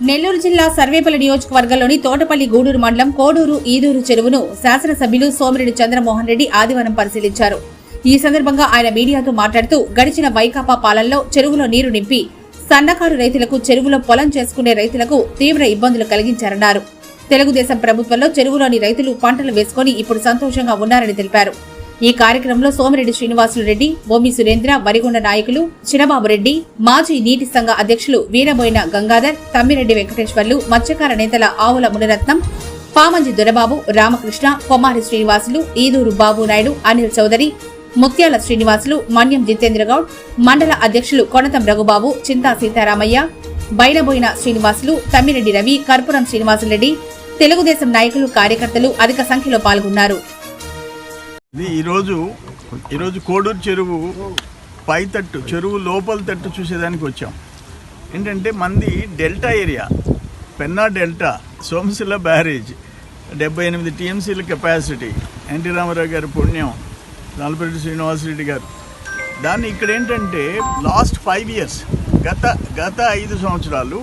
నెల్లూరు జిల్లా సర్వేపల్లి నియోజకవర్గంలోని తోటపల్లి గూడూరు మండలం కోడూరు ఈదూరు చెరువును శాసనసభ్యులు సోమిరెడ్డి చంద్రమోహన్ రెడ్డి ఆదివారం పరిశీలించారు. ఈ సందర్భంగా ఆయన మీడియాతో మాట్లాడుతూ గడిచిన వైకాపా పాలనలో చెరువులో నీరు నింపి సన్నకారు రైతులకు చెరువులో పొలం చేసుకునే రైతులకు తీవ్ర ఇబ్బందులు కలిగించారన్నారు. తెలుగుదేశం ప్రభుత్వంలో చెరువులోని రైతులు పంటలు వేసుకుని ఇప్పుడు సంతోషంగా ఉన్నారని తెలిపారు. ఈ కార్యక్రమంలో సోమిరెడ్డి శ్రీనివాసులు రెడ్డి బొమ్మి సురేంద్ర వరిగొండ నాయకులు చినబాబు రెడ్డి మాజీ నీటి సంఘ అధ్యక్షులు వీరబోయిన గంగాధర్ తమ్మిరెడ్డి వెంకటేశ్వర్లు మత్స్యకార నేతల ఆవుల మునిరత్నం పామంజి దొరబాబు రామకృష్ణ కొమ్మారి శ్రీనివాసులు ఈదూరు బాబు నాయుడు అనిల్ చౌదరి ముత్యాల శ్రీనివాసులు మన్యం జితేంద్రగౌడ్ మండల అధ్యక్షులు కొనతం రఘుబాబు చింతా సీతారామయ్య బైలబోయిన శ్రీనివాసులు తమ్మిరెడ్డి రవి కర్పూరం శ్రీనివాసులరెడ్డి తెలుగుదేశం నాయకులు కార్యకర్తలు అధిక సంఖ్యలో పాల్గొన్నారు. ఇది ఈరోజు ఈరోజు కోడూరు చెరువు పై తట్టు చెరువు లోపల తట్టు చూసేదానికి వచ్చాం. ఏంటంటే మంది delta area Penna delta Somasila barrage డెబ్బై ఎనిమిది టీఎంసీల కెపాసిటీ ఎన్టీ రామారావు గారి పుణ్యం నలపరెడ్డి శ్రీనివాసరెడ్డి గారు. దాన్ని ఇక్కడ ఏంటంటే లాస్ట్ ఫైవ్ ఇయర్స్ గత గత ఐదు సంవత్సరాలు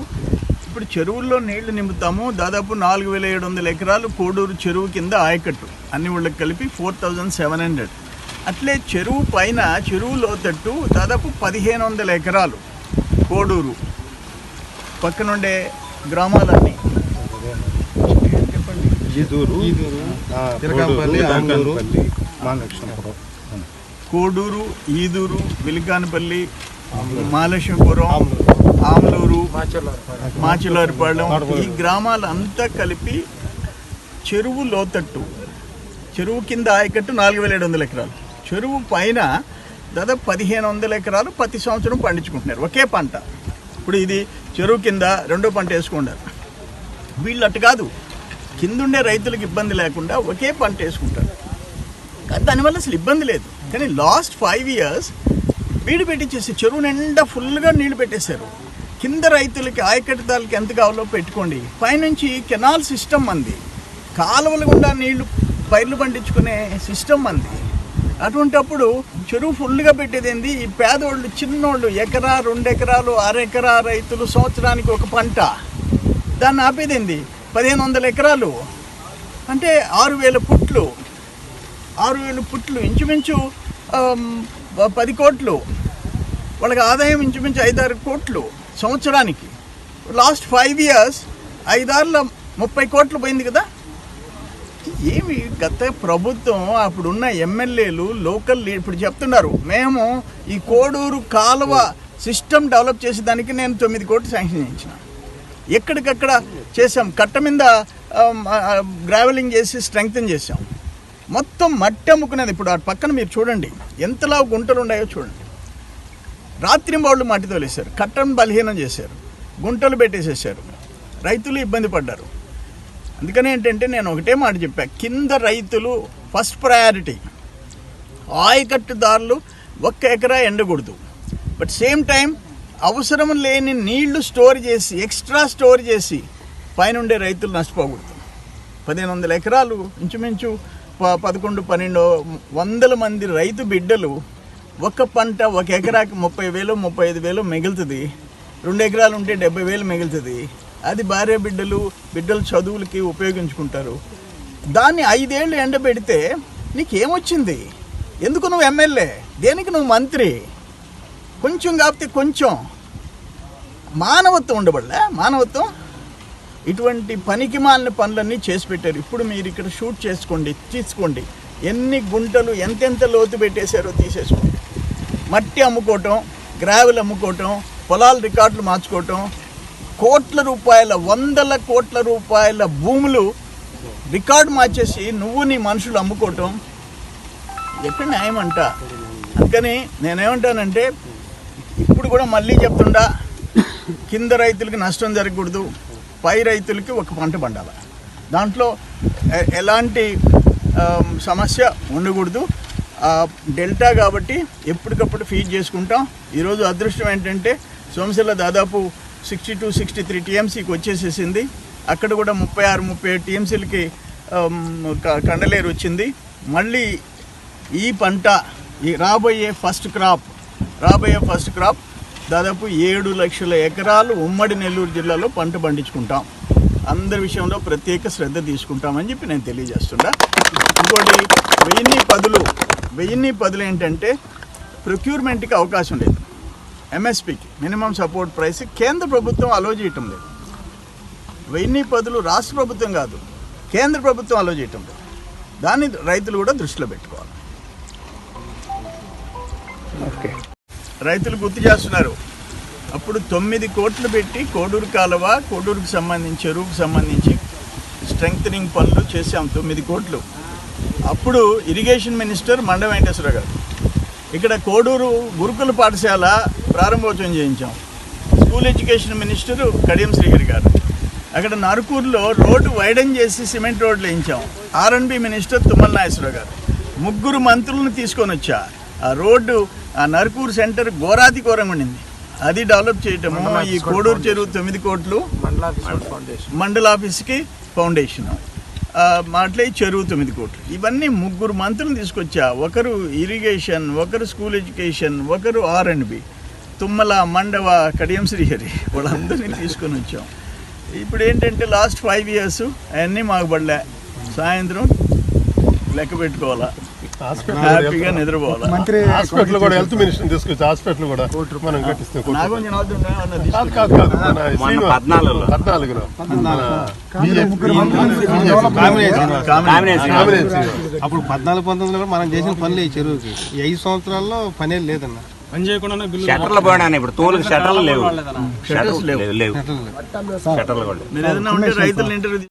ఇప్పుడు చెరువుల్లో నీళ్ళు నింపుతాము. దాదాపు నాలుగు వేల ఏడు వందల ఎకరాలు కోడూరు చెరువు కింద ఆయకట్టు. అన్ని ఊళ్ళకి కలిపి ఫోర్ థౌజండ్ సెవెన్ హండ్రెడ్. అట్లే చెరువు పైన చెరువు లోతట్టు దాదాపు పదిహేను వందల ఎకరాలు కోడూరు. పక్కనుండే గ్రామాలన్నీ. ఈదూరు తిరగంపల్లి, కోడూరు, ఈదూరు విలికానపల్లి మాలక్ష్మపురం ఆమలూరు మాచిలారిపాళెం ఈ గ్రామాలంతా కలిపి చెరువు లోతట్టు. చెరువు కింద ఆయకట్టు నాలుగు వేల ఏడు వందల ఎకరాలు. చెరువు పైన దాదాపు పదిహేను వందల ఎకరాలు ప్రతి సంవత్సరం పండించుకుంటున్నారు. ఒకే పంట. ఇప్పుడు ఇది చెరువు కింద రెండో పంట వేసుకుంటారు. వీళ్ళు అటు కాదు. కిందుండే రైతులకు ఇబ్బంది లేకుండా ఒకే పంట వేసుకుంటారు. కానీ దానివల్ల అసలు ఇబ్బంది లేదు. కానీ లాస్ట్ ఫైవ్ ఇయర్స్ వీడు పెట్టించేసి చెరువు నిండా ఫుల్గా నీళ్ళు పెట్టేశారు. కింద రైతులకి ఆయకట్టుదారులకి ఎంత కావాలో పెట్టుకోండి. పైనుంచి కెనాల్ సిస్టమ్ అంది. కాలువలు గుండా నీళ్ళు పైర్లు పండించుకునే సిస్టమ్ అంది. అటువంటప్పుడు చెరువు ఫుల్గా పెట్టేదేంది ఈ పేదోళ్ళు చిన్నోళ్ళు ఎకరా రెండు ఎకరాలు అరెకరా రైతులు సంవత్సరానికి ఒక పంట. దాన్ని ఆపేదేంది పదిహేను వందల ఎకరాలు. అంటే ఆరు వేల పుట్లు. ఆరు వేల పుట్లు ఇంచుమించు పది కోట్లు. వాళ్ళకి ఆదాయం ఇంచుమించు ఐదారు కోట్లు. సంవత్సరానికి. లాస్ట్ ఫైవ్ ఇయర్స్ ఐదారుల ముప్పై కోట్లు పోయింది కదా. ఏమి గత ప్రభుత్వం అప్పుడున్న ఎమ్మెల్యేలు లోకల్ ఇప్పుడు చెప్తున్నారు మేము ఈ కోడూరు కాలువ సిస్టమ్ డెవలప్ చేసేదానికి నేను తొమ్మిది కోట్లు శాంక్షన్ చేయించిన. ఎక్కడికక్కడ చేసాం కట్ట మీద గ్రావెలింగ్ చేసి స్ట్రెంగ్తన్ చేసాం మొత్తం మట్టి అమ్ముకునేది ఇప్పుడు ఆ పక్కన మీరు చూడండి ఎంతలా గుంటలు ఉన్నాయో చూడండి. రాత్రి వాళ్ళు మట్టి తోలేశారు. కట్టం బలహీనం చేశారు. గుంటలు పెట్టేసేసారు రైతులు ఇబ్బంది పడ్డారు. అందుకని ఏంటంటే నేను ఒకటే మాట చెప్పా. కింద రైతులు ఫస్ట్ ప్రయారిటీ. ఆయకట్టుదారులు ఒక్క ఎకరా ఎండకూడదు. బట్ సేమ్ టైం అవసరం లేని నీళ్ళు స్టోర్ చేసి ఎక్స్ట్రా స్టోర్ చేసి పైనుండే రైతులు నష్టపోకూడదు. పదిహేను వందల ఎకరాలు ఇంచుమించు ప పదకొండు పన్నెండు వందల మంది రైతు బిడ్డలు ఒక పంట ఒక ఎకరాకి ముప్పై వేలు ముప్పై ఐదు వేలు మిగులుతుంది. రెండు ఎకరాలు ఉంటే డెబ్బై వేలు మిగులుతుంది. అది భార్య బిడ్డలు బిడ్డల చదువులకి ఉపయోగించుకుంటారు. దాన్ని ఐదేళ్ళు ఎండబెడితే నీకేమొచ్చింది? ఎందుకు నువ్వు ఎమ్మెల్యే? దేనికి నువ్వు మంత్రి? కొంచెం కాకపోతే కొంచెం. మానవత్వం ఉండబడలే మానవత్వం. ఇటువంటి పనికి మాలిన పనులన్నీ చేసి పెట్టారు. ఇప్పుడు మీరు ఇక్కడ షూట్ చేసుకోండి తీసుకోండి. ఎన్ని గుంటలు ఎంతెంత లోతు పెట్టేశారో తీసేసుకోండి. మట్టి అమ్ముకోవటం గ్రావెల్ అమ్ముకోవటం పొలాల రికార్డులు మార్చుకోవటం కోట్ల రూపాయల వందల కోట్ల రూపాయల భూములు రికార్డు మార్చేసి నువ్వు నీ మనుషులు అమ్ముకోవటం ఎక్కడ న్యాయం అంట. అందుకని నేనేమంటానంటే ఇప్పుడు కూడా మళ్ళీ చెప్తుండా కింద రైతులకి నష్టం జరగకూడదు పై రైతులకి ఒక పంట పండాలి. దాంట్లో ఎలాంటి సమస్య ఉండకూడదు. డెల్టా కాబట్టి ఎప్పటికప్పుడు ఫీడ్ చేసుకుంటాం. ఈరోజు అదృష్టం ఏంటంటే సోమశిల దాదాపు సిక్స్టీ టు సిక్స్టీ త్రీ టీఎంసీకి వచ్చేసేసింది. అక్కడ కూడా ముప్పై ఆరు ముప్పై ఏడు టీఎంసీలకి కండలేరు వచ్చింది. మళ్ళీ ఈ పంట ఈ రాబోయే ఫస్ట్ క్రాప్ రాబోయే ఫస్ట్ క్రాప్ దాదాపు ఏడు లక్షల ఎకరాలు ఉమ్మడి నెల్లూరు జిల్లాలో పంట పండించుకుంటాం. అందరి విషయంలో ప్రత్యేక శ్రద్ధ తీసుకుంటామని చెప్పి నేను తెలియజేస్తున్నా. ఇంకోటి వెయ్యి పదులు వెయ్యిన్ని పదులు ఏంటంటే ప్రొక్యూర్మెంట్కి అవకాశం లేదు. ఎంఎస్పికి మినిమం సపోర్ట్ ప్రైస్ కేంద్ర ప్రభుత్వం అలో చేయటం లేదు. వెయ్యిన్ని పదులు రాష్ట్ర ప్రభుత్వం కాదు కేంద్ర ప్రభుత్వం అలో చేయటం లేదు. దాన్ని రైతులు కూడా దృష్టిలో పెట్టుకోవాలి. రైతులు గుర్తు చేస్తున్నారు. అప్పుడు తొమ్మిది కోట్లు పెట్టి కోడూరు కాలువ కోడూరుకు సంబంధించి చెరువుకు సంబంధించి స్ట్రెంగ్తనింగ్ పనులు చేశాం తొమ్మిది కోట్లు. అప్పుడు ఇరిగేషన్ మినిస్టర్ మండ వెంకటేశ్వర గారు. ఇక్కడ కోడూరు గురుకుల పాఠశాల ప్రారంభోత్సవం చేయించాం. School education minister Kadiyam Srihari గారు. అక్కడ నరుకూరులో రోడ్డు వైడన్ చేసి సిమెంట్ రోడ్లు వేయించాం. R N B minister Tummala Nageswararao గారు. ముగ్గురు మంత్రులను తీసుకొని వచ్చా. ఆ రోడ్డు ఆ నరుకూరు సెంటర్ ఘోరాతి ఘోరంగా ఉండింది. అది డెవలప్ చేయటము ఈ కోడూరు చెరువు తొమ్మిది కోట్లు మండల ఆఫీస్కి ఫౌండేషన్. మాట్లాడి చెరువు తొమ్మిది కోట్లు. ఇవన్నీ ముగ్గురు మంత్రులు తీసుకొచ్చా. ఒకరు ఇరిగేషన్ ఒకరు స్కూల్ ఎడ్యుకేషన్ ఒకరు R and B Tummala Mandava Kadiyam Srihari వాళ్ళందరినీ తీసుకొని వచ్చాం. ఇప్పుడు ఏంటంటే లాస్ట్ ఫైవ్ ఇయర్స్ అవన్నీ మాకు పడలే. సాయంత్రం లెక్క పెట్టుకోవాలా. హ్యాపీగా నిద్రపోవాలా? హాస్పిటల్ కూడా హెల్త్ మినిస్టర్ తీసుకొచ్చి హాస్పిటల్ కూడా మనం కట్టిస్తే కాదు? కాదు కాదు పద్నాలుగులో. పద్నాలుగులో. అప్పుడు పద్నాలుగు పంతొమ్మిదిలో కూడా మనం చేసిన పనులు ఈ చెరువుకి. ఈ ఐదు సంవత్సరాల్లో పనే లేదన్న. పోయినా ఇప్పుడు. తోలుకి షట్టర్లు లేవు. లేవు. కూడా. మీరు ఏదైనా ఉంటే రైతులను ఇంటర్వ్యూ